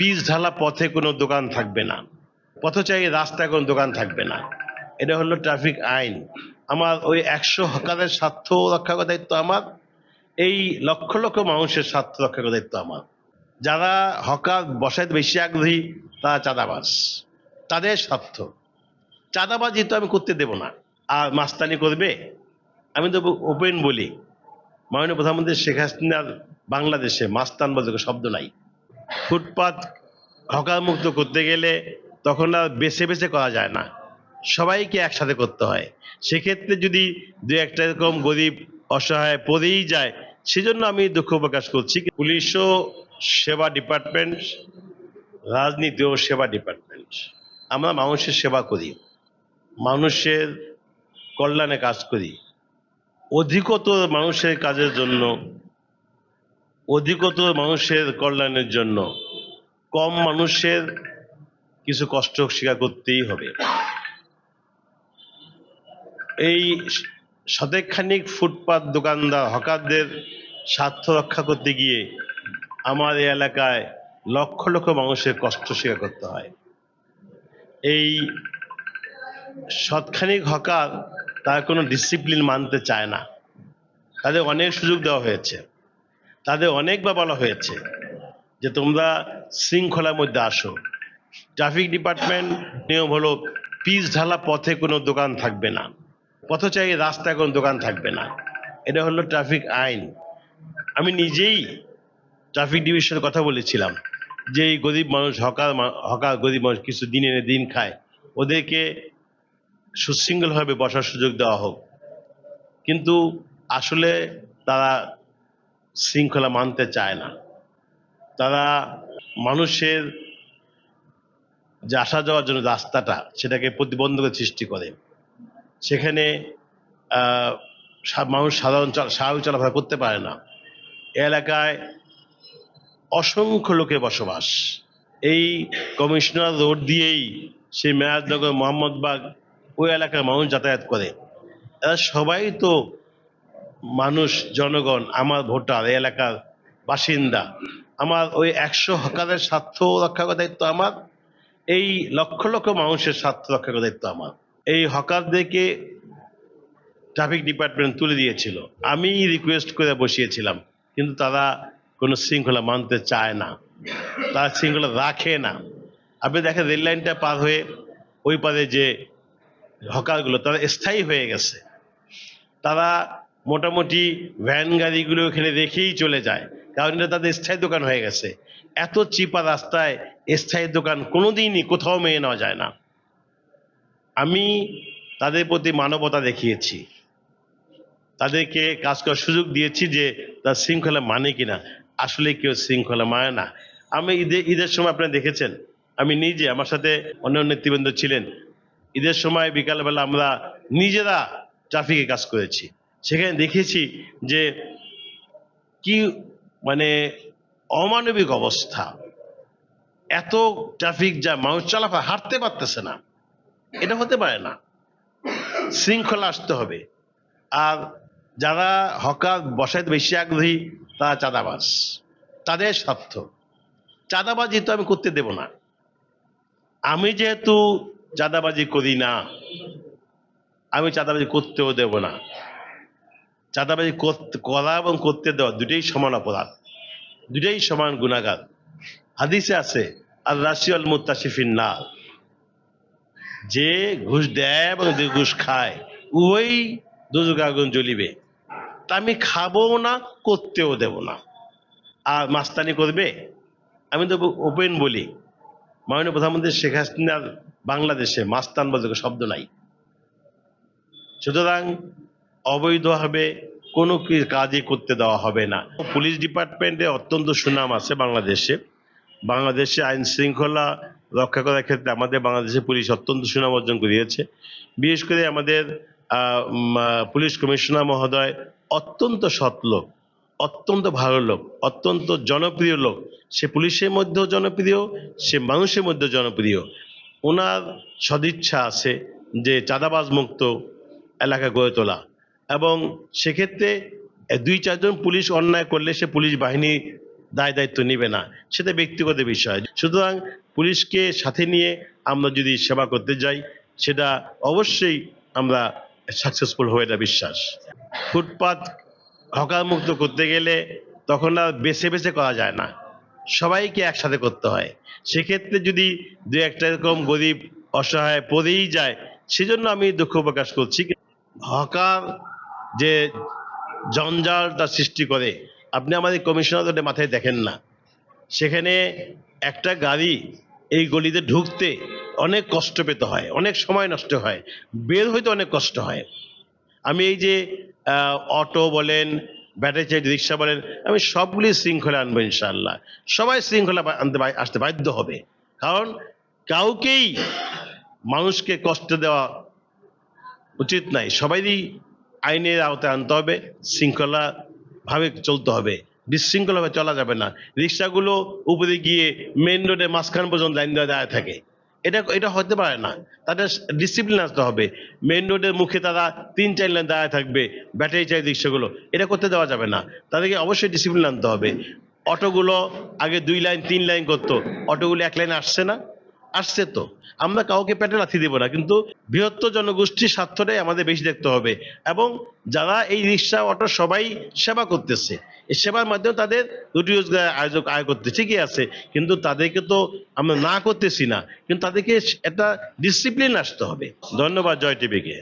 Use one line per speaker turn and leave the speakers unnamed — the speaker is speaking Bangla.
পিচ ঢালা পথে কোনো দোকান থাকবে না। পথচারী রাস্তায় কোনো দোকান থাকবে না। এটা হলো ট্রাফিক আইন। আমার ওই একশো হকারের স্বার্থ রক্ষা করার দায়িত্ব আমার। এই লক্ষ লক্ষ মানুষের স্বার্থ রক্ষা করার দায়িত্ব আমার। যারা হকার বসাইতে বেশি আগ্রহী, তারা চাঁদাবাজ। তাদের স্বার্থ। চাঁদাবাজি তো আমি করতে দেব না। আর মাস্তানি করবে? আমি তো ওপেন বলি। মাননীয় প্রধানমন্ত্রী শেখ হাসিনার বাংলাদেশে মাস্তান বলতে শব্দ নাই। ফুটপাত হকার মুক্ত করতে গেলে তখন আর বেছে বেছে করা যায় না। সবাইকে একসাথে করতে হয়। সেক্ষেত্রে যদি দু একটা এরকম গরিব, অসহায় পড়েই যায়, সেজন্য আমি দুঃখ প্রকাশ করছি পুলিশও সেবা ডিপার্টমেন্ট রাজনীতিও সেবা ডিপার্টমেন্ট, আমরা মানুষের সেবা করি। মানুষের কল্যাণে কাজ করি। অধিকতর মানুষের কাজের জন্য অধিকতর মানুষের কল্যাণের জন্য কম মানুষের কিছু কষ্ট স্বীকার করতেই হবে। এই শতেকখানিক ফুটপাত দোকানদার হকারদের স্বার্থ রক্ষা করতে গিয়ে আমার এই এলাকায় লক্ষ লক্ষ মানুষের কষ্ট স্বীকার করতে হয়। এই শতখানিক হকার তার কোনো ডিসিপ্লিন মানতে চায় না। তাদের অনেক সুযোগ দেওয়া হয়েছে। তাদের অনেকবার বলা হয়েছে যে তোমরা শৃঙ্খলার মধ্যে আসো। ট্রাফিক ডিপার্টমেন্ট নিয়ম হলো পিচ ঢালা পথে কোনো দোকান থাকবে না, পথচারী রাস্তায় কোনো দোকান থাকবে না। এটা হলো ট্রাফিক আইন। আমি নিজেই ট্রাফিক ডিভিশনের কথা বলেছিলাম যে এই গরিব মানুষ, হকার হকার গরিব মানুষ কিছু দিন এনে দিন খায়, ওদেরকে সুশৃঙ্খলভাবে বসার সুযোগ দেওয়া হোক। কিন্তু আসলে তারা শৃঙ্খলা মানতে চায় না। তারা মানুষের যে আসা যাওয়ার জন্য রাস্তাটা, সেটাকে প্রতিবন্ধকের সৃষ্টি করে। সেখানে মানুষ সাধারণ স্বাভাবিক চলাফেরা করতে পারে না। এলাকায় অসংখ্য লোকের বসবাস। এই কমিশনার রোড দিয়েই সেই মেয়াজনগর মোহাম্মদবাগ ওই এলাকার মানুষ যাতায়াত করে। এরা সবাই তো মানুষ, জনগণ, আমার ভোটার, এই এলাকার বাসিন্দা। আমার ওই একশো হকারের স্বার্থ রক্ষা করার দায়িত্ব আমার। এই লক্ষ লক্ষ মানুষের স্বার্থ রক্ষা করার দায়িত্ব আমার। এই হকারদেরকে ট্রাফিক ডিপার্টমেন্ট তুলে দিয়েছিল। আমি রিকোয়েস্ট করে বসিয়েছিলাম, কিন্তু তারা কোনো শৃঙ্খলা মানতে চায় না। তারা শৃঙ্খলা রাখে না। আপনি দেখেন, রেল লাইনটা পার হয়ে ওই পারে যে হকারগুলো, তারা স্থায়ী হয়ে গেছে। তারা মোটামুটি ভ্যান গাড়িগুলো এখানে রেখেই চলে যায়। কারণ এটা তাদের স্থায়ী দোকান হয়ে গেছে। এত চিপা রাস্তায় স্থায়ী দোকান কোনোদিনই কোথাও মেয়ে নেওয়া যায় না। আমি তাদের প্রতি মানবতা দেখিয়েছি। তাদেরকে কাজ করার সুযোগ দিয়েছি যে তার শৃঙ্খলা মানে কিনা। আসলে কেউ শৃঙ্খলা মানে না। আমি ঈদের ঈদের সময় আপনারা দেখেছেন, আমি নিজে, আমার সাথে অন্য নেতৃবৃন্দ ছিলেন। ঈদের সময় বিকালবেলা আমরা নিজেরা ট্রাফিকে কাজ করেছি। সেখানে দেখেছি যে কি মানে অমানবিক অবস্থা। এত ট্রাফিক জ্যাম মানুষ চলাফেরা, হাঁটতে পারতেছে না। এটা হতে পারে না। শৃঙ্খলা আসতে হবে। আর যারা হকার, বসাইতে বেশি আগ্রহী, তারা চাঁদাবাজ। তাদের স্বার্থ। চাঁদাবাজি তো আমি করতে দেব না। আমি যেহেতু চাঁদাবাজি করি না, আমি চাঁদাবাজি করতেও দেব না। চাঁদাবাজি করা এবং করতে দেওয়া দুটোই সমান অপরাধ। দুটোই সমান গুণাগার হাদিসে আছে আর রাশিয়াল মুত্তাসিফিন না যে ঘুষ দেয় এবং যে ঘুষ খায়, উভয়ই দুজক আগুন জ্বলিবে। তা আমি খাব না, করতেও দেব না। আর মাস্তানি করবে? আমি তো ওপেন বলি। মাননীয় প্রধানমন্ত্রী শেখ হাসিনার বাংলাদেশে মাস্তান বলতে শব্দ নাই। সুতরাং অবৈধভাবে কোনো কাজই করতে দেওয়া হবে না। পুলিশ ডিপার্টমেন্টে অত্যন্ত সুনাম আছে বাংলাদেশে। বাংলাদেশে আইন শৃঙ্খলা রক্ষা করার ক্ষেত্রে আমাদের বাংলাদেশের পুলিশ অত্যন্ত সুনাম অর্জন করিয়েছে। বিশেষ করে আমাদের পুলিশ কমিশনার মহোদয় অত্যন্ত সৎ লোক, অত্যন্ত ভালো লোক, অত্যন্ত জনপ্রিয় লোক। সে পুলিশের মধ্যেও জনপ্রিয়, সে মানুষের মধ্যেও জনপ্রিয়। ওনার সদিচ্ছা আছে যে চাঁদাবাজ মুক্ত এলাকা গড়ে তোলা। এবং সেক্ষেত্রে দুই, চারজন পুলিশ অন্যায় করলে সে পুলিশ বাহিনী দায় দায়িত্ব নেবে না। সেটা ব্যক্তিগত বিষয়। সুতরাং পুলিশকে সাথে নিয়ে আমরা যদি সেবা করতে যাই, সেটা অবশ্যই আমরা সাকসেসফুল হয়ে এটা বিশ্বাস। ফুটপাত হকার মুক্ত করতে গেলে তখন আর বেছে বেছে করা যায় না। সবাইকে একসাথে করতে হয়। সেক্ষেত্রে যদি দু একটা এরকম গরিব, অসহায় পড়েই যায়, সেজন্য আমি দুঃখ প্রকাশ করছি। হকার যে জঞ্জালটা সৃষ্টি করে, আপনি আমাদের কমিশনার মাথায় দেখেন না। সেখানে একটা গাড়ি এই গলিতে ঢুকতে অনেক কষ্ট পেতে হয়, অনেক সময় নষ্ট হয়, বের হইতে অনেক কষ্ট হয়। আমি এই যে অটো বলেন, ব্যাটারি চালিত রিক্সা বলেন, আমি সবগুলি শৃঙ্খলা আনব ইনশাল্লাহ সবাই শৃঙ্খলা আনতে আসতে বাধ্য হবে। কারণ কাউকেই মানুষকে কষ্ট দেওয়া উচিত নাই। সবাইই আইনের আওতায় আনতে হবে শৃঙ্খলা ভাবে চলতে হবে। বিশৃঙ্খলাভাবে চলা যাবে না। রিক্সাগুলো উপরে গিয়ে মেন রোডে মাঝখান পর্যন্ত লাইন দেওয়া দাঁড়িয়ে থাকে। এটা এটা হতে পারে না। তাদের ডিসিপ্লিন আসতে হবে। মেন রোডের মুখে তারা তিন চার লাইন দাঁড়িয়ে থাকবে ব্যাটারি চাই রিক্সাগুলো এটা করতে দেওয়া যাবে না। তাদেরকে অবশ্যই ডিসিপ্লিন আনতে হবে। অটোগুলো আগে দুই লাইন তিন লাইন করতো। অটোগুলো এক লাইন আসছে না। আসছে তো। আমরা কাউকে পেটে লাথি দেবো না, কিন্তু বৃহত্তর জনগোষ্ঠীর স্বার্থটাই আমাদের বেশি দেখতে হবে। এবং যারা এই রিক্সা, অটো সবাই সেবা করতেছে, এই সেবার মাধ্যমে তাদের রুটি রোজগার আয়োজক আয় করতে ঠিকই আছে। কিন্তু তাদেরকে তো আমরা না করতেছি না, কিন্তু তাদেরকে একটা ডিসিপ্লিন আসতে হবে। ধন্যবাদ জয় টিভিকে।